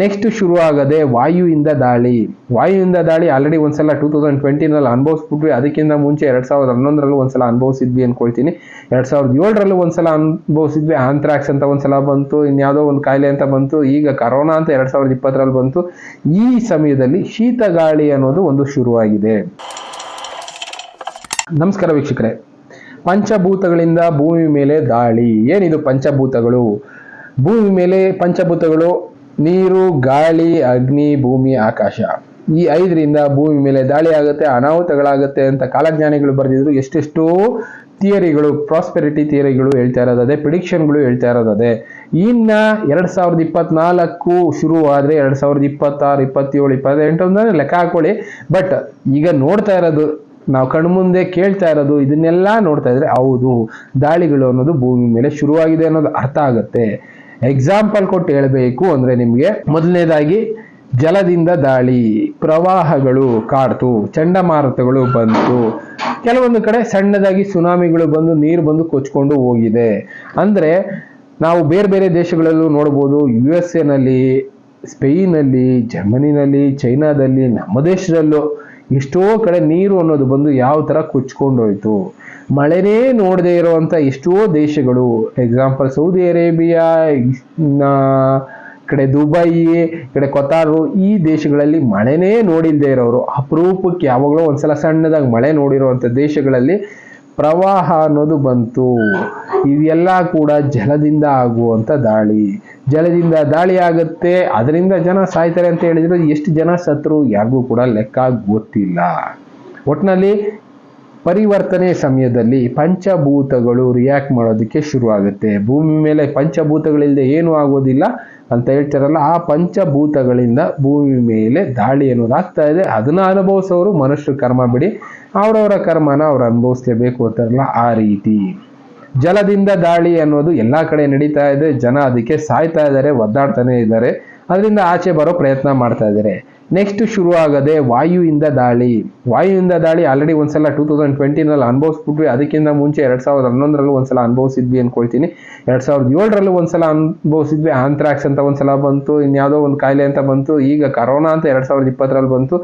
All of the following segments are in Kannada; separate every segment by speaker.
Speaker 1: ನೆಕ್ಸ್ಟ್ ಶುರು ಆಗದೆ ವಾಯುವಿಂದ ದಾಳಿ. ವಾಯುವಿಂದ ದಾಳಿ ಆಲ್ರೆಡಿ ಒಂದ್ಸಲ ಟೂ ತೌಸಂಡ್ ಟ್ವೆಂಟಿನಲ್ಲಿ ಅನುಭವಿಸ್ಬಿಟ್ವಿ. ಅದಕ್ಕಿಂತ ಮುಂಚೆ ಎರಡು ಸಾವಿರದ ಹನ್ನೊಂದರಲ್ಲೂ ಒಂದ್ಸಲ ಅನುಭವಿಸಿದ್ವಿ ಅನ್ಕೊಳ್ತೀನಿ. ಎರಡು ಸಾವಿರದ ಏಳರಲ್ಲೂ ಒಂದ್ಸಲ ಅನುಭವಿಸಿದ್ವಿ. ಆಂಥ್ರಾಕ್ಸ್ ಅಂತ ಒಂದ್ಸಲ ಬಂತು. ಇನ್ಯಾವುದೋ ಒಂದು ಕಾಯಿಲೆ ಅಂತ ಬಂತು. ಈಗ ಕರೋನಾ ಅಂತ ಎರಡು ಸಾವಿರದ ಇಪ್ಪತ್ತರಲ್ಲಿ ಬಂತು. ಈ ಸಮಯದಲ್ಲಿ ಶೀತ ಗಾಳಿ ಅನ್ನೋದು ಒಂದು ಶುರುವಾಗಿದೆ. ನಮಸ್ಕಾರ ವೀಕ್ಷಕರೇ. ಪಂಚಭೂತಗಳಿಂದ ಭೂಮಿ ಮೇಲೆ ದಾಳಿ. ಏನಿದು ಪಂಚಭೂತಗಳು? ಭೂಮಿ ಮೇಲೆ ಪಂಚಭೂತಗಳು ನೀರು, ಗಾಳಿ, ಅಗ್ನಿ, ಭೂಮಿ, ಆಕಾಶ. ಈ ಐದರಿಂದ ಭೂಮಿ ಮೇಲೆ ದಾಳಿ ಆಗುತ್ತೆ, ಅನಾಹುತಗಳಾಗುತ್ತೆ ಅಂತ ಕಾಲಜ್ಞಾನಿಗಳು ಬರೆದಿದ್ರು. ಎಷ್ಟೆಷ್ಟೋ ಥಿಯರಿಗಳು, ಪ್ರಾಸ್ಪೆರಿಟಿ ಥಿಯರಿಗಳು ಹೇಳ್ತಾ ಇರೋದದೆ, ಪ್ರಿಡಿಕ್ಷನ್ಗಳು ಹೇಳ್ತಾ ಇರೋದದೆ. ಇನ್ನ ಎರಡ್ ಸಾವಿರದ ಇಪ್ಪತ್ನಾಲ್ಕು ಶುರುವಾದ್ರೆ ಎರಡ್ ಸಾವಿರದ ಇಪ್ಪತ್ತಾರು, ಇಪ್ಪತ್ತೇಳು, ಇಪ್ಪತ್ತೆಂಟು ಅಂದ್ರೆ ಲೆಕ್ಕ ಹಾಕೊಳ್ಳಿ. ಬಟ್ ಈಗ ನೋಡ್ತಾ ಇರೋದು, ನಾವು ಕಣ್ಮುಂದೆ ಕೇಳ್ತಾ ಇರೋದು, ಇದನ್ನೆಲ್ಲ ನೋಡ್ತಾ ಇದ್ರೆ ಹೌದು, ದಾಳಿಗಳು ಅನ್ನೋದು ಭೂಮಿ ಮೇಲೆ ಶುರುವಾಗಿದೆ ಅನ್ನೋದು ಅರ್ಥ ಆಗುತ್ತೆ. ಎಕ್ಸಾಂಪಲ್ ಕೊಟ್ಟು ಹೇಳಬೇಕು ಅಂದ್ರೆ ನಿಮ್ಗೆ ಮೊದಲನೇದಾಗಿ ಜಲದಿಂದ ದಾಳಿ, ಪ್ರವಾಹಗಳು ಕಾಡ್ತು, ಚಂಡಮಾರುತಗಳು ಬಂತು. ಕೆಲವೊಂದು ಕಡೆ ಸಣ್ಣದಾಗಿ ಸುನಾಮಿಗಳು ಬಂದು ನೀರು ಬಂದು ಕೊಚ್ಕೊಂಡು ಹೋಗಿದೆ. ಅಂದ್ರೆ ನಾವು ಬೇರೆ ಬೇರೆ ದೇಶಗಳಲ್ಲೂ ನೋಡ್ಬೋದು ಯು ಎಸ್ ಎನಲ್ಲಿ ಸ್ಪೇನಲ್ಲಿ ಜರ್ಮನಿನಲ್ಲಿ ಚೈನಾದಲ್ಲಿ ನಮ್ಮ ದೇಶದಲ್ಲೂ ಎಷ್ಟೋ ಕಡೆ ನೀರು ಅನ್ನೋದು ಬಂದು ಯಾವ ತರ ಕೊಚ್ಕೊಂಡೋಯ್ತು ಮಳೆನೇ ನೋಡದೆ ಇರುವಂತ ಎಷ್ಟೋ ದೇಶಗಳು. ಎಕ್ಸಾಂಪಲ್ ಸೌದಿ ಅರೇಬಿಯಾ ಕಡೆ ದುಬೈ ಕಡೆ ಕೊತಾರು ಈ ದೇಶಗಳಲ್ಲಿ ಮಳೆನೇ ನೋಡಿಲ್ದೇ ಇರೋರು. ಅಪರೂಪಕ್ಕೆ ಯಾವಾಗಲೂ ಒಂದ್ಸಲ ಸಣ್ಣದಾಗಿ ಮಳೆ ನೋಡಿರುವಂತ ದೇಶಗಳಲ್ಲಿ ಪ್ರವಾಹ ಅನ್ನೋದು ಬಂತು. ಇದೆಲ್ಲ ಕೂಡ ಜಲದಿಂದ ಆಗುವಂತ ದಾಳಿ. ಜಲದಿಂದ ದಾಳಿ ಆಗುತ್ತೆ, ಅದರಿಂದ ಜನ ಸಾಯ್ತಾರೆ ಅಂತ ಹೇಳಿದ್ರು ಎಷ್ಟು ಜನ ಸತ್ರು ಯಾರಿಗೂ ಕೂಡ ಲೆಕ್ಕ ಗೊತ್ತಿಲ್ಲ. ಒಟ್ನಲ್ಲಿ ಪರಿವರ್ತನೆ ಸಮಯದಲ್ಲಿ ಪಂಚಭೂತಗಳು ರಿಯಾಕ್ಟ್ ಮಾಡೋದಕ್ಕೆ ಶುರು ಆಗುತ್ತೆ ಭೂಮಿ ಮೇಲೆ ಪಂಚಭೂತಗಳಿಲ್ಲದೆ ಏನೂ ಆಗೋದಿಲ್ಲ ಅಂತ ಹೇಳ್ತಾರಲ್ಲ, ಆ ಪಂಚಭೂತಗಳಿಂದ ಭೂಮಿ ಮೇಲೆ ದಾಳಿ ಅನ್ನೋದು ಆಗ್ತಾ ಇದೆ. ಅದನ್ನ ಅನುಭವಿಸೋರು ಮನುಷ್ಯರು, ಕರ್ಮ ಬಿಡಿ. ಅವರವರ ಕರ್ಮನ ಅವ್ರು ಅನುಭವಿಸ್ಲೇಬೇಕು ಅಂತಾರಲ್ಲ ಆ ರೀತಿ. ಜಲದಿಂದ ದಾಳಿ ಅನ್ನೋದು ಎಲ್ಲ ಕಡೆ ನಡೀತಾ ಇದೆ. ಜನ ಅದಕ್ಕೆ ಸಾಯ್ತಾ ಇದ್ದಾರೆ, ಒದ್ದಾಡ್ತಾನೆ ಇದ್ದಾರೆ. ಅದರಿಂದ ಆಚೆ ಬರೋ ಪ್ರಯತ್ನ ಮಾಡ್ತಾ ಇದ್ದಾರೆ. ನೆಕ್ಸ್ಟ್ ಶುರು ಆಗದೆ ವಾಯುವಿಂದ ದಾಳಿ. ವಾಯುವಿಂದ ದಾಳಿ ಆಲ್ರೆಡಿ ಒಂದ್ಸಲ ಟೂ ತೌಸಂಡ್ ಟ್ವೆಂಟಿನಲ್ಲಿ ಅನುಭವಿಸ್ಬಿಟ್ವಿ. ಅದಕ್ಕಿಂತ ಮುಂಚೆ ಎರಡ್ ಸಾವಿರದ ಹನ್ನೊಂದರಲ್ಲೂ ಒಂದ್ಸಲ ಅನುಭವಿಸಿದ್ವಿ ಅನ್ಕೊಳ್ತೀನಿ. ಎರಡ್ ಸಾವಿರದ ಏಳರಲ್ಲೂ ಒಂದ್ಸಲ ಅನುಭವಿಸಿದ್ವಿ. ಆಂಥ್ರಾಕ್ಸ್ ಅಂತ ಒಂದ್ಸಲ ಬಂತು. ಇನ್ಯಾವುದೋ ಒಂದು ಕಾಯಿಲೆ ಅಂತ ಬಂತು. ಈಗ ಕರೋನಾ ಅಂತ ಎರಡ್ ಸಾವಿರದ ಇಪ್ಪತ್ತರಲ್ಲಿ ಬಂತು.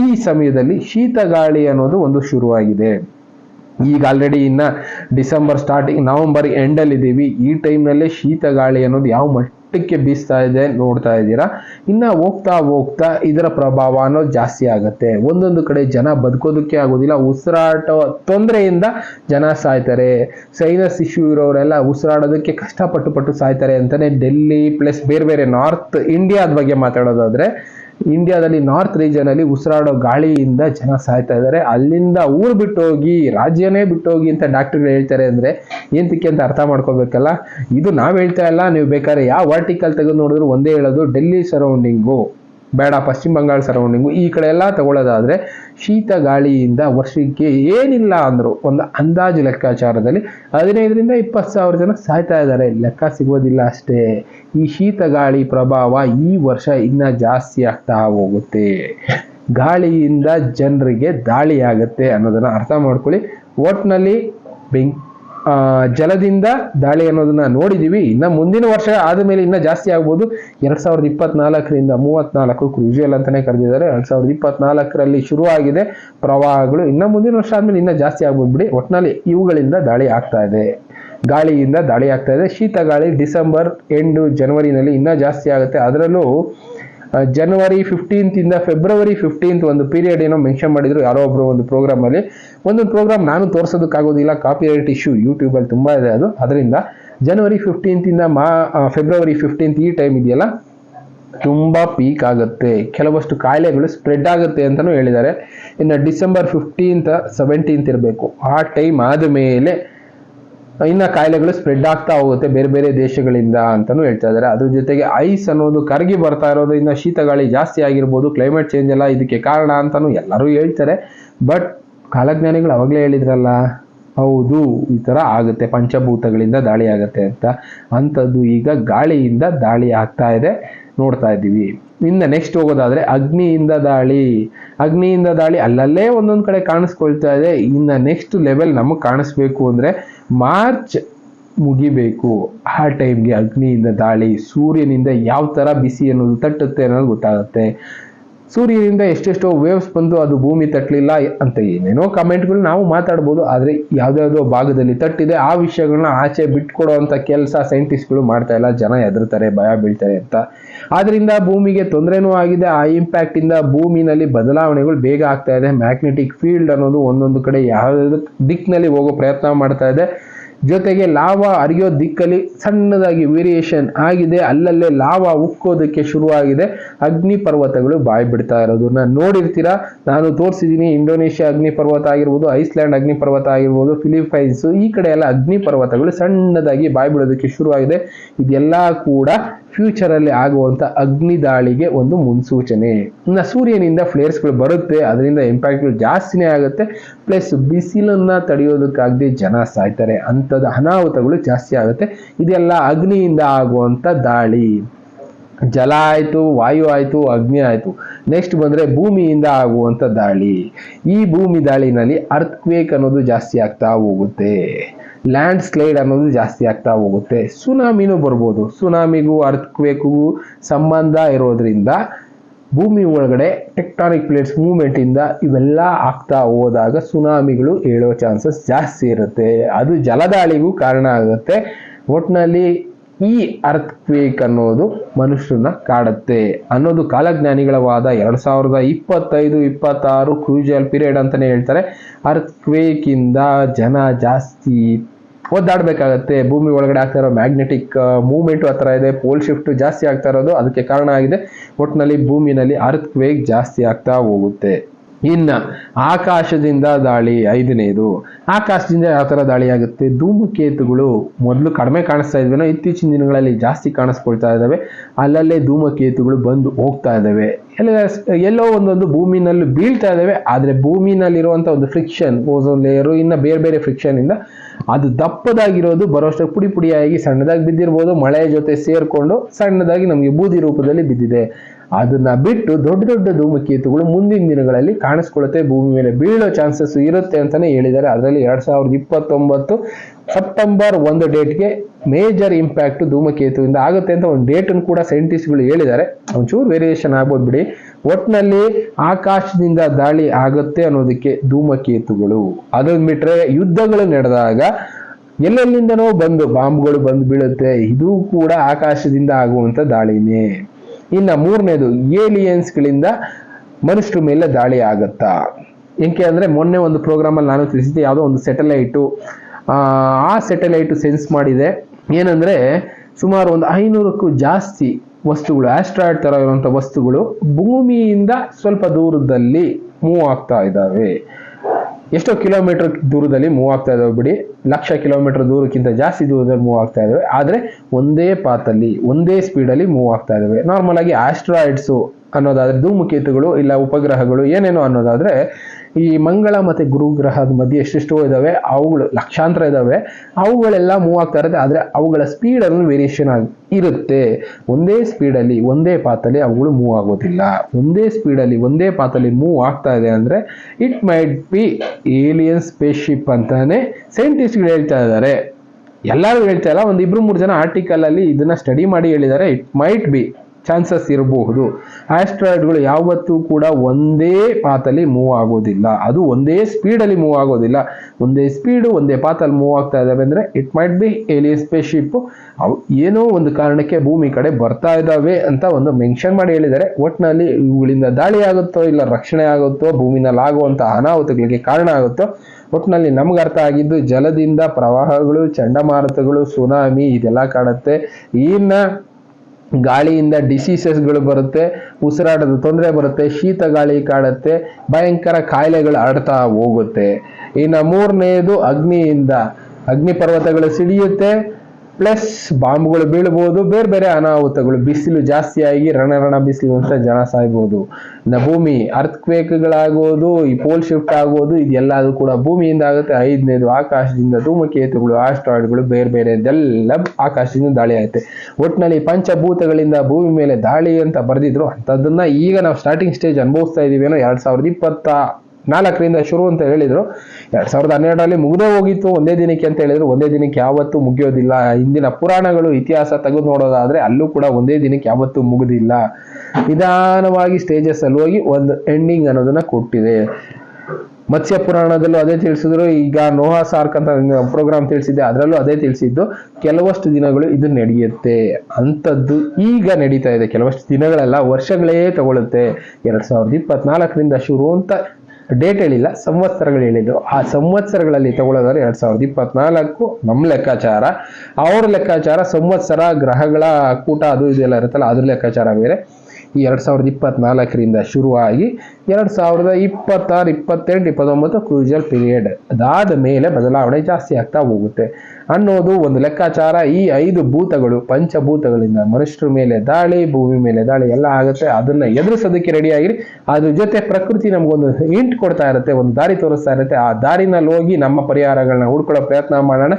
Speaker 1: ಈ ಸಮಯದಲ್ಲಿ ಶೀತ ಗಾಳಿ ಅನ್ನೋದು ಒಂದು ಶುರುವಾಗಿದೆ. ಈಗ ಆಲ್ರೆಡಿ ಇನ್ನ ಡಿಸೆಂಬರ್ ಸ್ಟಾರ್ಟಿಂಗ್ ನವೆಂಬರ್ ಎಂಡಲ್ಲಿ ಇದ್ದೀವಿ ಈ ಟೈಮ್ನಲ್ಲೇ ಶೀತ ಗಾಳಿ ಅನ್ನೋದು ಯಾವ ಮಟ್ಟಕ್ಕೆ ಬೀಸ್ತಾ ಇದೆ, ನೋಡ್ತಾ ಇದ್ದೀರಾ? ಇನ್ನ ಹೋಗ್ತಾ ಹೋಗ್ತಾ ಇದರ ಪ್ರಭಾವ ಅನ್ನೋದು ಜಾಸ್ತಿ ಆಗುತ್ತೆ. ಒಂದೊಂದು ಕಡೆ ಜನ ಬದುಕೋದಕ್ಕೆ ಆಗೋದಿಲ್ಲ, ಉಸಿರಾಟ, ತೊಂದರೆಯಿಂದ ಜನ ಸಾಯ್ತಾರೆ. ಸೈನಸ್ ಇಶ್ಯೂ ಇರೋರೆಲ್ಲ ಉಸಿರಾಡೋದಕ್ಕೆ ಕಷ್ಟಪಟ್ಟು ಪಟ್ಟು ಸಾಯ್ತಾರೆ ಅಂತಾನೆ ಡೆಲ್ಲಿ ಪ್ಲಸ್ ಬೇರೆ ಬೇರೆ ನಾರ್ತ್ ಇಂಡಿಯಾದ ಬಗ್ಗೆ ಮಾತಾಡೋದಾದ್ರೆ ಇಂಡಿಯಾದಲ್ಲಿ ನಾರ್ತ್ ರೀಜನ್ ಅಲ್ಲಿ ಉಸಿರಾಡೋ ಗಾಳಿಯಿಂದ ಜನ ಸಾಯ್ತಾ ಇದ್ದಾರೆ. ಅಲ್ಲಿಂದ ಊರು ಬಿಟ್ಟು ಹೋಗಿ ರಾಜ್ಯನೇ ಬಿಟ್ಟು ಹೋಗಿ ಅಂತ ಡಾಕ್ಟರ್ಗಳು ಹೇಳ್ತಾರೆ ಅಂದ್ರೆ ಏಂತಕ್ಕೆ ಅಂತ ಅರ್ಥ ಮಾಡ್ಕೋಬೇಕಲ್ಲ? ಇದು ನಾವು ಹೇಳ್ತಾ ಇಲ್ಲ, ನೀವು ಬೇಕಾದ್ರೆ ಯಾವ ಆರ್ಟಿಕಲ್ ತೆಗೆದು ನೋಡಿದ್ರು ಒಂದೇ ಹೇಳೋದು, ಡೆಲ್ಲಿ ಸರೌಂಡಿಂಗು ಬೇಡ, ಪಶ್ಚಿಮ ಬಂಗಾಳ ಸರೌಂಡಿಂಗು ಈ ಕಡೆ ಎಲ್ಲ ತಗೊಳ್ಳೋದಾದರೆ ಶೀತ ಗಾಳಿಯಿಂದ ವರ್ಷಕ್ಕೆ ಏನಿಲ್ಲ ಅಂದರು, ಒಂದು ಅಂದಾಜು ಲೆಕ್ಕಾಚಾರದಲ್ಲಿ ಹದಿನೈದರಿಂದ ಇಪ್ಪತ್ತು ಸಾವಿರ ಜನ ಸಾಯ್ತಾ ಇದ್ದಾರೆ. ಲೆಕ್ಕ ಸಿಗೋದಿಲ್ಲ ಅಷ್ಟೇ. ಈ ಶೀತ ಗಾಳಿ ಪ್ರಭಾವ ಈ ವರ್ಷ ಇನ್ನೂ ಜಾಸ್ತಿ ಆಗ್ತಾ ಹೋಗುತ್ತೆ. ಗಾಳಿಯಿಂದ ಜನರಿಗೆ ದಾಳಿ ಆಗುತ್ತೆ ಅನ್ನೋದನ್ನ ಅರ್ಥ ಮಾಡ್ಕೊಳ್ಳಿ. ಒಟ್ನಲ್ಲಿ ಬೆಂಕಿ ಜಲದಿಂದ ದಾಳಿ ಅನ್ನೋದನ್ನ ನೋಡಿದೀವಿ. ಇನ್ನ ಮುಂದಿನ ವರ್ಷ ಆದಮೇಲೆ ಇನ್ನ ಜಾಸ್ತಿ ಆಗ್ಬೋದು. ಎರಡ್ ಸಾವಿರದ ಇಪ್ಪತ್ನಾಲ್ಕರಿಂದ ಮೂವತ್ನಾಲ್ಕು ಕ್ರೂಷಿಯಲ್ ಅಂತಾನೆ ಕರೆದಿದ್ದಾರೆ. ಎರಡ್ ಸಾವಿರದ ಇಪ್ಪತ್ನಾಲ್ಕರಲ್ಲಿ ಶುರುವಾಗಿದೆ ಪ್ರವಾಹಗಳು. ಇನ್ನ ಮುಂದಿನ ವರ್ಷ ಆದ್ಮೇಲೆ ಇನ್ನ ಜಾಸ್ತಿ ಆಗ್ಬೋದು ಬಿಡಿ. ಒಟ್ನಲ್ಲಿ ಇವುಗಳಿಂದ ದಾಳಿ ಆಗ್ತಾ ಇದೆ. ಗಾಳಿಯಿಂದ ದಾಳಿ ಆಗ್ತಾ ಇದೆ. ಶೀತ ಗಾಳಿ ಡಿಸೆಂಬರ್ ಎಂಡು ಜನವರಿನಲ್ಲಿ ಇನ್ನ ಜಾಸ್ತಿ ಆಗುತ್ತೆ. ಅದರಲ್ಲೂ ಜನವರಿ ಫಿಫ್ಟೀನ್ತ್ ಇಂದ ಫೆಬ್ರವರಿ ಫಿಫ್ಟೀನ್ತ್ ಒಂದು ಪೀರಿಯಡ್ ಏನೋ ಮೆನ್ಷನ್ ಮಾಡಿದ್ರು. ಯಾರೋ ಒಬ್ರು ಒಂದು ಪ್ರೋಗ್ರಾಮ್ ಅಲ್ಲಿ. ಒಂದೊಂದು ಪ್ರೋಗ್ರಾಮ್ ನಾನು ತೋರ್ಸೋದಕ್ಕಾಗೋದಿಲ್ಲ. ಕಾಪಿ ರೈಟ್ ಇಶ್ಯೂ ಯೂಟ್ಯೂಬ್ ಅಲ್ಲಿ ತುಂಬಾ ಇದೆ ಅದು. ಅದರಿಂದ ಜನವರಿ ಫಿಫ್ಟೀನ್ತ್ ಇಂದ ಮಾ ಫೆಬ್ರವರಿ ಫಿಫ್ಟೀನ್ತ್ ಈ ಟೈಮ್ ಇದೆಯಲ್ಲ? ತುಂಬಾ ಪೀಕ್ ಆಗುತ್ತೆ. ಕೆಲವಷ್ಟು ಕಾಯಿಲೆಗಳು ಸ್ಪ್ರೆಡ್ ಆಗುತ್ತೆ ಅಂತಾನೂ ಹೇಳಿದ್ದಾರೆ. ಇನ್ನು ಡಿಸೆಂಬರ್ ಫಿಫ್ಟೀನ್ತ್ ಸೆವೆಂಟೀನ್ತ್ ಇರಬೇಕು. ಆ ಟೈಮ್ ಆದಮೇಲೆ ಇನ್ನ ಕಾಯಿಲೆಗಳು ಸ್ಪ್ರೆಡ್ ಆಗ್ತಾ ಹೋಗುತ್ತೆ ಬೇರೆ ಬೇರೆ ದೇಶಗಳಿಂದ ಅಂತಾನೂ ಹೇಳ್ತಾ ಇದ್ದಾರೆ. ಅದ್ರ ಜೊತೆಗೆ ಐಸ್ ಅನ್ನೋದು ಕರಗಿ ಬರ್ತಾ ಇರೋದ್ರಿಂದ ಶೀತ ಗಾಳಿ ಜಾಸ್ತಿ ಆಗಿರ್ಬೋದು ಕ್ಲೈಮೇಟ್ ಚೇಂಜ್ ಎಲ್ಲ ಇದಕ್ಕೆ ಕಾರಣ ಅಂತಾನೂ ಎಲ್ಲರೂ ಹೇಳ್ತಾರೆ. ಬಟ್ ಕಾಲಜ್ಞಾನಿಗಳು ಅವಾಗಲೇ ಹೇಳಿದ್ರಲ್ಲ, ಹೌದು, ಈ ತರ ಆಗುತ್ತೆ, ಪಂಚಭೂತಗಳಿಂದ ದಾಳಿ ಆಗುತ್ತೆ ಅಂತ. ಅಂಥದ್ದು ಈಗ ಗಾಳಿಯಿಂದ ದಾಳಿ ಆಗ್ತಾ ಇದೆ. ನೋಡ್ತಾ ಇದ್ದೀವಿ. ಇನ್ನು ನೆಕ್ಸ್ಟ್ ಹೋಗೋದಾದ್ರೆ ಅಗ್ನಿಯಿಂದ ದಾಳಿ. ಅಗ್ನಿಯಿಂದ ದಾಳಿ ಅಲ್ಲಲ್ಲೇ ಒಂದೊಂದು ಕಡೆ ಕಾಣಿಸ್ಕೊಳ್ತಾ ಇದೆ. ಇನ್ನು ನೆಕ್ಸ್ಟ್ ಲೆವೆಲ್ ನಮಗೆ ಕಾಣಿಸ್ಬೇಕು ಅಂದ್ರೆ ಮಾರ್ಚ್ ಮುಗಿಬೇಕು. ಆ ಟೈಮ್ಗೆ ಅಗ್ನಿಯಿಂದ ದಾಳಿ, ಸೂರ್ಯನಿಂದ ಯಾವ ಥರ ಬಿಸಿ ಅನ್ನೋದು ತಟ್ಟುತ್ತೆ ಅನ್ನೋದು ಗೊತ್ತಾಗುತ್ತೆ. ಸೂರ್ಯನಿಂದ ಎಷ್ಟೆಷ್ಟೋ ವೇವ್ಸ್ ಬಂದು ಅದು ಭೂಮಿ ತಟ್ಟಲಿಲ್ಲ ಅಂತ ಏನೇನೋ ಕಮೆಂಟ್ಗಳು ನಾವು ಮಾತಾಡ್ಬೋದು, ಆದರೆ ಯಾವುದ್ಯಾವುದೋ ಭಾಗದಲ್ಲಿ ತಟ್ಟಿದೆ, ಆ ವಿಷಯಗಳನ್ನ ಆಚೆ ಬಿಟ್ಕೊಡೋವಂಥ ಕೆಲಸ ಸೈಂಟಿಸ್ಟ್ಗಳು ಮಾಡ್ತಾ ಇಲ್ಲ, ಜನ ಹೆದರ್ತಾರೆ, ಭಯ ಬೀಳ್ತಾರೆ ಅಂತ. ಆದ್ದರಿಂದ ಭೂಮಿಗೆ ತೊಂದರೆನೂ ಆಗಿದೆ, ಆ ಇಂಪ್ಯಾಕ್ಟ್ ಇಂದ ಭೂಮಿನಲ್ಲಿ ಬದಲಾವಣೆಗಳು ಬೇಗ ಆಗ್ತಾ ಇದೆ ಮ್ಯಾಗ್ನೆಟಿಕ್ ಫೀಲ್ಡ್ ಅನ್ನೋದು ಒಂದೊಂದು ಕಡೆ ಯಾವ ದಿಕ್ಕಿನಲ್ಲಿ ಹೋಗೋ ಪ್ರಯತ್ನ ಮಾಡ್ತಾ ಇದೆ. ಜೊತೆಗೆ ಲಾವ ಅರಿಯೋ ದಿಕ್ಕಲ್ಲಿ ಸಣ್ಣದಾಗಿ ವೇರಿಯೇಷನ್ ಆಗಿದೆ, ಅಲ್ಲಲ್ಲೇ ಲಾವ ಉಕ್ಕೋದಕ್ಕೆ ಶುರುವಾಗಿದೆ. ಅಗ್ನಿ ಪರ್ವತಗಳು ಬಾಯಿ ಬಿಡ್ತಾ ಇರೋದನ್ನ ನೋಡಿರ್ತೀರಾ? ನಾನು ತೋರಿಸಿದ್ದೀನಿ ಇಂಡೋನೇಷ್ಯಾ ಅಗ್ನಿ ಪರ್ವತ ಆಗಿರ್ಬೋದು, ಐಸ್ಲ್ಯಾಂಡ್ ಅಗ್ನಿ ಪರ್ವತ ಆಗಿರ್ಬೋದು ಫಿಲಿಪೈನ್ಸ್ ಈ ಕಡೆ ಎಲ್ಲ ಅಗ್ನಿ ಪರ್ವತಗಳು ಸಣ್ಣದಾಗಿ ಬಾಯಿ ಬಿಡೋದಕ್ಕೆ ಶುರುವಾಗಿದೆ. ಇದೆಲ್ಲ ಕೂಡ ಫ್ಯೂಚರ್ ಅಲ್ಲಿ ಆಗುವಂತ ಅಗ್ನಿ ದಾಳಿಗೆ ಒಂದು ಮುನ್ಸೂಚನೆ. ಇನ್ನು ಸೂರ್ಯನಿಂದ ಫ್ಲೇರ್ಸ್ಗಳು ಬರುತ್ತೆ, ಅದರಿಂದ ಇಂಪ್ಯಾಕ್ಟ್ಗಳು ಜಾಸ್ತಿನೇ ಆಗುತ್ತೆ. ಪ್ಲಸ್ ಬಿಸಿಲನ್ನ ತಡೆಯೋದಕ್ಕಾಗದೆ ಜನ ಸಾಯ್ತಾರೆ. ಅಂಥದ್ದು ಅನಾಹುತಗಳು ಜಾಸ್ತಿ ಆಗುತ್ತೆ. ಇದೆಲ್ಲ ಅಗ್ನಿಯಿಂದ ಆಗುವಂತ ದಾಳಿ. ಜಲ ಆಯಿತು, ವಾಯು ಆಯಿತು, ಅಗ್ನಿ ಆಯಿತು. ನೆಕ್ಸ್ಟ್ ಬಂದರೆ ಭೂಮಿಯಿಂದ ಆಗುವಂಥ ದಾಳಿ. ಈ ಭೂಮಿ ದಾಳಿನಲ್ಲಿ ಅರ್ಥ್ಕ್ವೇಕ್ ಅನ್ನೋದು ಜಾಸ್ತಿ ಆಗ್ತಾ ಹೋಗುತ್ತೆ. ಲ್ಯಾಂಡ್ ಸ್ಲೈಡ್ ಅನ್ನೋದು ಜಾಸ್ತಿ ಆಗ್ತಾ ಹೋಗುತ್ತೆ. ಸುನಾಮಿನೂ ಬರ್ಬೋದು. ಸುನಾಮಿಗೂ ಅರ್ಥ್ಕ್ವೇಕ್ಗೂ ಸಂಬಂಧ ಇರೋದ್ರಿಂದ ಭೂಮಿ ಒಳಗಡೆ ಟೆಕ್ಟಾನಿಕ್ ಪ್ಲೇಟ್ಸ್ ಮೂವ್ಮೆಂಟ್ ಇಂದ ಇವೆಲ್ಲ ಆಗ್ತಾ ಹೋದಾಗ ಸುನಾಮಿಗಳು ಹೇಳೋ ಚಾನ್ಸಸ್ ಜಾಸ್ತಿ ಇರುತ್ತೆ. ಅದು ಜಲದಾಳಿಗೂ ಕಾರಣ ಆಗುತ್ತೆ. ಒಟ್ಟಿನಲ್ಲಿ ಈ ಅರ್ತ್ ಕ್ವೇಕ್ ಅನ್ನೋದು ಮನುಷ್ಯರನ್ನ ಕಾಡುತ್ತೆ ಅನ್ನೋದು ಕಾಲಜ್ಞಾನಿಗಳ ವಾದ ಎರಡ್ ಸಾವಿರದ ಇಪ್ಪತ್ತೈದು, ಇಪ್ಪತ್ತಾರು ಕ್ರೂಜಲ್ ಪೀರಿಯಡ್ ಅಂತಾನೆ ಹೇಳ್ತಾರೆ. ಅರ್ತ್ ಕ್ವೇಕ್ ಇಂದ ಜನ ಜಾಸ್ತಿ ಒದ್ದಾಡಬೇಕಾಗತ್ತೆ. ಭೂಮಿ ಒಳಗಡೆ ಆಗ್ತಾ ಇರೋ ಮ್ಯಾಗ್ನೆಟಿಕ್ ಮೂವ್ಮೆಂಟ್ ಆ ಥರ ಇದೆ. ಪೋಲ್ ಶಿಫ್ಟ್ ಜಾಸ್ತಿ ಆಗ್ತಾ ಇರೋದು. ಅದಕ್ಕೆ ಕಾರಣ ಆಗಿದೆ. ಒಟ್ಟಿನಲ್ಲಿ ಭೂಮಿನಲ್ಲಿ ಅರ್ತ್ ಕ್ವೇಕ್ ಜಾಸ್ತಿ ಆಗ್ತಾ ಹೋಗುತ್ತೆ. ಇನ್ನ ಆಕಾಶದಿಂದ ದಾಳಿ, ಐದನೇದು. ಆಕಾಶದಿಂದ ಯಾವ ಥರ ದಾಳಿ ಆಗುತ್ತೆ? ಧೂಮಕೇತುಗಳು ಮೊದಲು ಕಡಿಮೆ ಕಾಣಿಸ್ತಾ ಇದ್ವೇನೋ, ಇತ್ತೀಚಿನ ದಿನಗಳಲ್ಲಿ ಜಾಸ್ತಿ ಕಾಣಿಸ್ಕೊಳ್ತಾ ಇದ್ದಾವೆ. ಅಲ್ಲಲ್ಲೇ ಧೂಮಕೇತುಗಳು ಬಂದು ಹೋಗ್ತಾ ಇದ್ದಾವೆ. ಎಲ್ಲ, ಎಲ್ಲೋ ಒಂದೊಂದು ಭೂಮಿನಲ್ಲಿ ಬೀಳ್ತಾ ಇದ್ದಾವೆ. ಆದರೆ ಭೂಮಿನಲ್ಲಿರುವಂಥ ಒಂದು ಫ್ರಿಕ್ಷನ್ ಓಝೋನ್ ಲೇಯರು ಇನ್ನು ಬೇರೆ ಬೇರೆ ಫ್ರಿಕ್ಷನ್ ಇಂದ ಅದು ದಪ್ಪದಾಗಿರೋದು ಬರೋಷ್ಟು ಪುಡಿ ಪುಡಿಯಾಗಿ ಸಣ್ಣದಾಗಿ ಬಿದ್ದಿರ್ಬೋದು ಮಳೆಯ ಜೊತೆ ಸೇರಿಕೊಂಡು ಸಣ್ಣದಾಗಿ ನಮಗೆ ಬೂದಿ ರೂಪದಲ್ಲಿ ಬಿದ್ದಿದೆ. ಅದನ್ನ ಬಿಟ್ಟು ದೊಡ್ಡ ದೊಡ್ಡ ಧೂಮಕೇತುಗಳು ಮುಂದಿನ ದಿನಗಳಲ್ಲಿ ಕಾಣಿಸ್ಕೊಳ್ಳುತ್ತೆ. ಭೂಮಿ ಮೇಲೆ ಬೀಳೋ ಚಾನ್ಸಸ್ ಇರುತ್ತೆ ಅಂತಾನೆ ಹೇಳಿದ್ದಾರೆ. ಅದರಲ್ಲಿ ಎರಡ್ ಸಾವಿರದ ಇಪ್ಪತ್ತೊಂಬತ್ತು ಸೆಪ್ಟೆಂಬರ್ ಒಂದು ಡೇಟ್ಗೆ ಮೇಜರ್ ಇಂಪ್ಯಾಕ್ಟ್ ಧೂಮಕೇತುವಿಂದ ಆಗುತ್ತೆ ಅಂತ ಒಂದು ಡೇಟನ್ನು ಕೂಡ ಸೈಂಟಿಸ್ಟ್ಗಳು ಹೇಳಿದ್ದಾರೆ. ಒಂಚೂರು ವೇರಿಯೇಷನ್ ಆಗ್ಬೋದು ಬಿಡಿ. ಒಟ್ಟಿನಲ್ಲಿ ಆಕಾಶದಿಂದ ದಾಳಿ ಆಗುತ್ತೆ ಅನ್ನೋದಕ್ಕೆ ಧೂಮಕೇತುಗಳು ಅದನ್ನ ಬಿಟ್ರೆ ಯುದ್ಧಗಳು ನಡೆದಾಗ ಎಲ್ಲೆಲ್ಲಿಂದನೋ ಬಂದು ಬಾಂಬ್ಗಳು ಬಂದು ಬೀಳುತ್ತೆ. ಇದು ಕೂಡ ಆಕಾಶದಿಂದ ಆಗುವಂತ ದಾಳಿನೇ. ಇನ್ನ ಮೂರನೇದು ಏಲಿಯನ್ಸ್ಗಳಿಂದ ಮನುಷ್ಯರ ಮೇಲೆ ದಾಳಿ ಆಗತ್ತಾ? ಏಕೆ ಅಂದರೆ ಮೊನ್ನೆ ಒಂದು ಪ್ರೋಗ್ರಾಮ್ ಅಲ್ಲಿ ನಾನು ತಿಳಿಸಿದ್ದೆ, ಯಾವುದೋ ಒಂದು ಸೆಟಲೈಟು. ಆ ಸೆಟಲೈಟ್ ಸೆನ್ಸ್ ಮಾಡಿದೆ. ಏನಂದ್ರೆ ಸುಮಾರು ಒಂದು ಐನೂರಕ್ಕೂ ಜಾಸ್ತಿ ವಸ್ತುಗಳು, ಆಸ್ಟ್ರಾಯ್ಡ್ ತರ ಇರುವಂಥ ವಸ್ತುಗಳು ಭೂಮಿಯಿಂದ ಸ್ವಲ್ಪ ದೂರದಲ್ಲಿ ಮೂವ್ ಆಗ್ತಾ ಇದ್ದಾವೆ. ಎಷ್ಟೋ ಕಿಲೋಮೀಟರ್ ದೂರದಲ್ಲಿ ಮೂವ್ ಆಗ್ತಾ ಇದಾವೆ ಬಿಡಿ. ಲಕ್ಷ ಕಿಲೋಮೀಟರ್ ದೂರಕ್ಕಿಂತ ಜಾಸ್ತಿ ದೂರದಲ್ಲಿ ಮೂವ್ ಆಗ್ತಾ ಇದಾವೆ. ಆದ್ರೆ ಒಂದೇ ಪಾತಲ್ಲಿ ಒಂದೇ ಸ್ಪೀಡಲ್ಲಿ ಮೂವ್ ಆಗ್ತಾ ಇದಾವೆ. ನಾರ್ಮಲ್ ಆಗಿ ಆಸ್ಟ್ರಾಯ್ಡ್ಸು ಅನ್ನೋದಾದ್ರೆ ಧೂಮಕೇತುಗಳು ಇಲ್ಲ ಉಪಗ್ರಹಗಳು ಏನೇನೋ ಅನ್ನೋದಾದ್ರೆ ಈ ಮಂಗಳ ಮತ್ತೆ ಗುರುಗ್ರಹದ ಮಧ್ಯೆ ಎಷ್ಟೆಷ್ಟೋ ಇದ್ದಾವೆ ಅವುಗಳು ಲಕ್ಷಾಂತರ ಇದ್ದಾವೆ ಅವುಗಳೆಲ್ಲ ಮೂವ್ ಆಗ್ತಾ ಇರುತ್ತೆ, ಆದರೆ ಅವುಗಳ ಸ್ಪೀಡ್ ಅನ್ನು ವೇರಿಯೇಷನ್ ಆಗಿ ಇರುತ್ತೆ. ಒಂದೇ ಸ್ಪೀಡಲ್ಲಿ ಒಂದೇ ಪಾತಲ್ಲಿ ಅವುಗಳು ಮೂವ್ ಆಗೋದಿಲ್ಲ. ಒಂದೇ ಸ್ಪೀಡಲ್ಲಿ ಒಂದೇ ಪಾತಲ್ಲಿ ಮೂವ್ ಆಗ್ತಾ ಇದೆ ಅಂದರೆ it might be alien spaceship ಅಂತಾನೆ ಸೈಂಟಿಸ್ಟ್ಗಳು ಹೇಳ್ತಾ ಇದ್ದಾರೆ. ಎಲ್ಲರೂ ಹೇಳ್ತಾ ಇಲ್ಲ ಒಂದು ಇಬ್ಬರು ಮೂರು ಜನ ಆರ್ಟಿಕಲಲ್ಲಿ ಇದನ್ನ ಸ್ಟಡಿ ಮಾಡಿ ಹೇಳಿದ್ದಾರೆ. ಇಟ್ ಮೈಟ್ ಬಿ ಚಾನ್ಸಸ್ ಇರಬಹುದು. ಆಸ್ಟ್ರಾಯ್ಡ್ಗಳು ಯಾವತ್ತೂ ಕೂಡ ಒಂದೇ ಪಾತಲ್ಲಿ ಮೂವ್ ಆಗೋದಿಲ್ಲ. ಅದು ಒಂದೇ ಸ್ಪೀಡಲ್ಲಿ ಮೂವ್ ಆಗೋದಿಲ್ಲ. ಒಂದೇ ಸ್ಪೀಡು ಒಂದೇ ಪಾತಲ್ಲಿ ಮೂವ್ ಆಗ್ತಾ ಇದ್ದಾವೆ ಅಂದರೆ it might be alien spaceship ಅವು ಏನೋ ಒಂದು ಕಾರಣಕ್ಕೆ ಭೂಮಿ ಕಡೆ ಬರ್ತಾ ಇದ್ದಾವೆ ಅಂತ ಒಂದು ಮೆನ್ಷನ್ ಮಾಡಿ ಹೇಳಿದ್ದಾರೆ. ಒಟ್ಟಿನಲ್ಲಿ ಇವುಗಳಿಂದ ದಾಳಿ ಆಗುತ್ತೋ ಇಲ್ಲ ರಕ್ಷಣೆ ಆಗುತ್ತೋ ಭೂಮಿನಲ್ಲಿ ಆಗುವಂಥ ಅನಾಹುತಗಳಿಗೆ ಕಾರಣ ಆಗುತ್ತೋ ಒಟ್ಟಿನಲ್ಲಿ ನಮ್ಗೆ ಅರ್ಥ ಆಗಿದ್ದು ಜಲದಿಂದ ಪ್ರವಾಹಗಳು, ಚಂಡಮಾರುತಗಳು ಸುನಾಮಿ ಇದೆಲ್ಲ ಕಾಣುತ್ತೆ. ಇನ್ನ ಗಾಳಿಯಿಂದ ಡಿಸೀಸಸ್ಗಳು ಬರುತ್ತೆ, ಉಸಿರಾಟದ ತೊಂದರೆ ಬರುತ್ತೆ ಶೀತ ಗಾಳಿ ಕಾಡುತ್ತೆ, ಭಯಂಕರ ಕಾಯಿಲೆಗಳು ಆಡ್ತಾ ಹೋಗುತ್ತೆ. ಇನ್ನು ಮೂರನೆಯದು ಅಗ್ನಿಯಿಂದ ಅಗ್ನಿ ಪರ್ವತಗಳು ಸಿಡಿಯುತ್ತೆ ಪ್ಲಸ್ ಬಾಂಬ್ಗಳು ಬೀಳ್ಬೋದು ಬೇರೆ ಬೇರೆ ಅನಾಹುತಗಳು. ಬಿಸಿಲು ಜಾಸ್ತಿಯಾಗಿ ರಣ ಬಿಸಿಲು ಅಂತ ಜನ ಸಾಯ್ಬೋದು. ಇನ್ನು ಭೂಮಿ ಅರ್ಥಕ್ವೇಕ್ಗಳಾಗೋದು ಈ ಪೋಲ್ ಶಿಫ್ಟ್ ಆಗೋದು ಇದೆಲ್ಲದೂ ಕೂಡ ಭೂಮಿಯಿಂದ ಆಗುತ್ತೆ. ಐದನೇದು ಆಕಾಶದಿಂದ ಧೂಮಕೇತುಗಳು ಆಸ್ಟ್ರಾಯ್ಡ್ಗಳು ಬೇರೆ ಬೇರೆ ಬೇರೆದೆಲ್ಲ ಆಕಾಶದಿಂದ ದಾಳಿ ಆಗುತ್ತೆ ಒಟ್ಟಿನಲ್ಲಿ ಪಂಚಭೂತಗಳಿಂದ ಭೂಮಿ ಮೇಲೆ ದಾಳಿ ಅಂತ ಬರೆದಿದ್ರು, ಅಂಥದ್ದನ್ನ ಈಗ ನಾವು ಸ್ಟಾರ್ಟಿಂಗ್ ಸ್ಟೇಜ್ ಅನುಭವಿಸ್ತಾ ಇದೀವಿ ಏನೋ ಎರಡ್ ಸಾವಿರದ ಇಪ್ಪತ್ತ ನಾಲ್ಕರಿಂದ ಶುರು ಅಂತ ಹೇಳಿದ್ರು. ಎರಡ್ ಸಾವಿರದ ಹನ್ನೆರಡರಲ್ಲಿ ಮುಗಿದೇ ಹೋಗಿತ್ತು ಒಂದೇ ದಿನಕ್ಕೆ ಅಂತ ಹೇಳಿದ್ರು. ಒಂದೇ ದಿನಕ್ಕೆ ಯಾವತ್ತೂ ಮುಗಿಯೋದಿಲ್ಲ. ಹಿಂದಿನ ಪುರಾಣಗಳು, ಇತಿಹಾಸ ತೆಗೆದು ನೋಡೋದಾದ್ರೆ ಅಲ್ಲೂ ಕೂಡ ಒಂದೇ ದಿನಕ್ಕೆ ಯಾವತ್ತೂ ಮುಗುದಿಲ್ಲ. ನಿಧಾನವಾಗಿ ಸ್ಟೇಜಸ್ ಅಲ್ಲಿ ಹೋಗಿ ಒಂದು ಎಂಡಿಂಗ್ ಅನ್ನೋದನ್ನ ಕೊಟ್ಟಿದೆ. ಮತ್ಸ್ಯ ಪುರಾಣದಲ್ಲೂ ಅದೇ ತಿಳಿಸಿದ್ರು. ಈಗ ನೋಹಾ ಸಾರ್ಕ್ ಅಂತ ಪ್ರೋಗ್ರಾಮ್ ತಿಳಿಸಿದ್ದೆ, ಅದರಲ್ಲೂ ಅದೇ ತಿಳಿಸಿದ್ದು. ಕೆಲವಷ್ಟು ದಿನಗಳು ಇದು ನಡೆಯುತ್ತೆ. ಅಂಥದ್ದು ಈಗ ನಡೀತಾ ಇದೆ. ಕೆಲವಷ್ಟು ದಿನಗಳೆಲ್ಲ, ವರ್ಷಗಳೇ ತಗೊಳ್ಳುತ್ತೆ ಎರಡ್ ಸಾವಿರದ ಇಪ್ಪತ್ನಾಲ್ಕರಿಂದ ಶುರು ಅಂತ ಡೇಟ್ ಹೇಳಿಲ್ಲ, ಸಂವತ್ಸರಗಳು ಹೇಳಿದ್ರು. ಆ ಸಂವತ್ಸರಗಳಲ್ಲಿ ತಗೊಳ್ಳೋದಾದ್ರೆ ಎರಡ್ ಸಾವಿರದ ಇಪ್ಪತ್ನಾಲ್ಕು ನಮ್ಮ ಲೆಕ್ಕಾಚಾರ. ಅವ್ರ ಲೆಕ್ಕಾಚಾರ ಸಂವತ್ಸರ, ಗ್ರಹಗಳ ಕೂಟ ಅದು ಇದೆಲ್ಲ ಇರುತ್ತಲ್ಲ, ಅದ್ರ ಲೆಕ್ಕಾಚಾರ ಬೇರೆ. ಈ ಎರಡ್ ಸಾವಿರದ ಇಪ್ಪತ್ನಾಲ್ಕರಿಂದ ಶುರುವಾಗಿ ಎರಡ್ ಸಾವಿರದ ಇಪ್ಪತ್ತಾರು, ಇಪ್ಪತ್ತೆಂಟು, ಇಪ್ಪತ್ತೊಂಬತ್ತು ಕ್ರೂಜಲ್ ಪೀರಿಯಡ್ ಅದಾದ ಮೇಲೆ ಬದಲಾವಣೆ ಜಾಸ್ತಿ ಆಗ್ತಾ ಹೋಗುತ್ತೆ. ಅನ್ನೋದು ಒಂದು ಲೆಕ್ಕಾಚಾರ. ಈ ಐದು ಭೂತಗಳು ಪಂಚಭೂತಗಳಿಂದ ಮನುಷ್ಯರ ಮೇಲೆ ದಾಳಿ, ಭೂಮಿ ಮೇಲೆ ದಾಳಿ ಎಲ್ಲ ಆಗುತ್ತೆ. ಅದನ್ನ ಎದುರಿಸೋದಕ್ಕೆ ರೆಡಿಯಾಗಿರಿ ಅದ್ರ ಜೊತೆ ಪ್ರಕೃತಿ ನಮಗೊಂದು ಹಿಂಟ್ ಕೊಡ್ತಾ ಇರುತ್ತೆ, ಒಂದು ದಾರಿ ತೋರಿಸ್ತಾ ಇರುತ್ತೆ. ಆ ದಾರಿನಲ್ಲಿ ಹೋಗಿ ನಮ್ಮ ಪರಿಹಾರಗಳನ್ನ ಹುಡ್ಕೊಳ್ಳೋ ಪ್ರಯತ್ನ ಮಾಡೋಣ.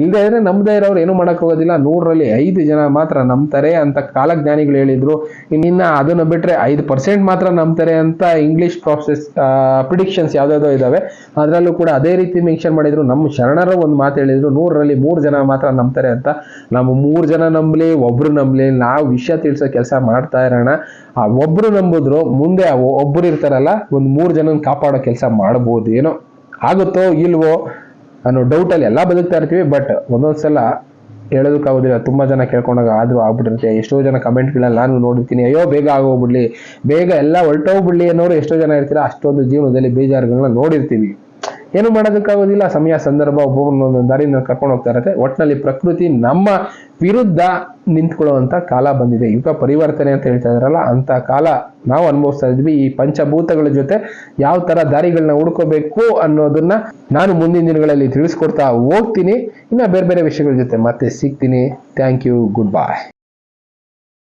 Speaker 1: ಇಲ್ಲದೆ ಇದ್ರೆ ನಮ್ದೇ ಇರೋರು ಏನು ಮಾಡಕ್ ಹೋಗೋದಿಲ್ಲ. ನೂರರಲ್ಲಿ ಐದು ಜನ ಮಾತ್ರ ನಂಬ್ತಾರೆ ಅಂತ ಕಾಲಜ್ಞಾನಿಗಳು ಹೇಳಿದ್ರು. ಇನ್ನ ಅದನ್ನ ಬಿಟ್ರೆ ಐದು ಪರ್ಸೆಂಟ್ ಮಾತ್ರ ನಂಬ್ತಾರೆ ಅಂತ ಇಂಗ್ಲಿಷ್ ಪ್ರಾಸೆಸ್ ಪ್ರಿಡಿಕ್ಷನ್ಸ್ ಯಾವ್ದಾವ್ದೋ ಇದಾವೆ. ಅದರಲ್ಲೂ ಕೂಡ ಅದೇ ರೀತಿ ಮೆನ್ಷನ್ ಮಾಡಿದ್ರು. ನಮ್ಮ ಶರಣರು ಒಂದು ಮಾತು ಹೇಳಿದ್ರು. ನೂರರಲ್ಲಿ ಮೂರು ಜನ ಮಾತ್ರ ನಂಬ್ತಾರೆ ಅಂತ. ನಾವು ಮೂರು ಜನ ನಂಬಲಿ, ಒಬ್ರು ನಂಬಲಿ, ನಾವು ವಿಷಯ ತಿಳಿಸೋ ಕೆಲಸ ಮಾಡ್ತಾ ಇರೋಣ. ಆ ಒಬ್ರು ನಂಬಿದ್ರು, ಮುಂದೆ ಒಬ್ರು ಇರ್ತಾರಲ್ಲ, ಒಂದು ಮೂರು ಜನನ ಕಾಪಾಡೋ ಕೆಲಸ ಮಾಡ್ಬೋದು ಏನೋ. ಆಗುತ್ತೋ ಇಲ್ವೋ ಅನ್ನೋ ಡೌಟಲ್ಲಿ ಎಲ್ಲ ಬದುಕ್ತಾ ಇರ್ತೀವಿ ಬಟ್ ಒಂದೊಂದ್ಸಲ ಹೇಳೋದಕ್ಕಾಗೋದಿಲ್ಲ ತುಂಬಾ ಜನ ಕೇಳ್ಕೊಂಡಾಗ ಆದ್ರೂ ಆಗ್ಬಿಟ್ಟಿರುತ್ತೆ. ಎಷ್ಟೋ ಜನ ಕಮೆಂಟ್ಗಳಲ್ಲಿ ನಾನು ನೋಡಿರ್ತೀನಿ. ಅಯ್ಯೋ, ಬೇಗ ಆಗೋಗ್ಬಿಡ್ಲಿ. ಬೇಗ ಎಲ್ಲ ಹೊರಟೋಗ್ಬಿಡ್ಲಿ ಅನ್ನೋರು ಎಷ್ಟೋ ಜನ ಇರ್ತೀರ, ಅಷ್ಟೊಂದು ಜೀವನದಲ್ಲಿ ಬೇಜಾರುಗಳನ್ನ ನೋಡಿರ್ತೀವಿ. ಏನು ಮಾಡೋದಕ್ಕಾಗೋದಿಲ್ಲ. ಸಮಯ, ಸಂದರ್ಭ ಒಬ್ಬೊಬ್ಬರನ್ನೊಂದು ದಾರಿನ ಕರ್ಕೊಂಡು ಹೋಗ್ತಾ ಇರತ್ತೆ. ಒಟ್ಟಿನಲ್ಲಿ ಪ್ರಕೃತಿ ನಮ್ಮ ವಿರುದ್ಧ ನಿಂತ್ಕೊಳ್ಳುವಂಥ ಕಾಲ ಬಂದಿದೆ. ಯುಗ ಪರಿವರ್ತನೆ ಅಂತ ಹೇಳ್ತಾ ಇದ್ರಲ್ಲ ಅಂಥ ಕಾಲ ನಾವು ಅನುಭವಿಸ್ತಾ ಇದ್ವಿ. ಈ ಪಂಚಭೂತಗಳ ಜೊತೆ ಯಾವ ಥರ ದಾರಿಗಳನ್ನ ಹುಡ್ಕೋಬೇಕು ಅನ್ನೋದನ್ನ ನಾನು ಮುಂದಿನ ದಿನಗಳಲ್ಲಿ ತಿಳಿಸ್ಕೊಡ್ತಾ ಹೋಗ್ತೀನಿ. ಇನ್ನು ಬೇರೆ ಬೇರೆ ವಿಷಯಗಳ ಜೊತೆ ಮತ್ತೆ ಸಿಗ್ತೀನಿ. Thank you good bye